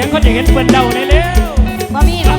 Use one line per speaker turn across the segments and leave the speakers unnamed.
สียงคนาเห็นเปิ้นเดาได้
เล้วบ่มีบ่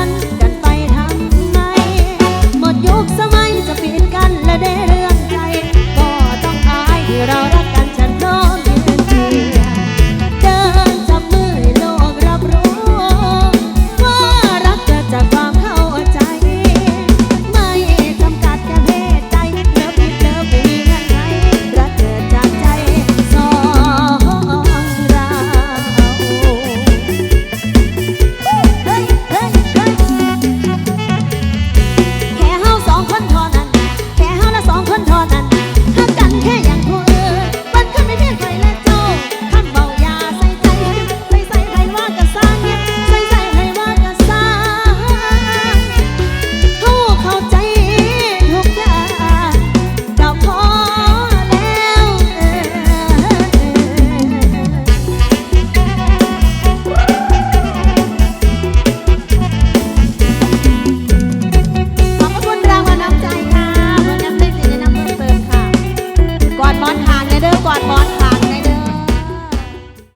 one.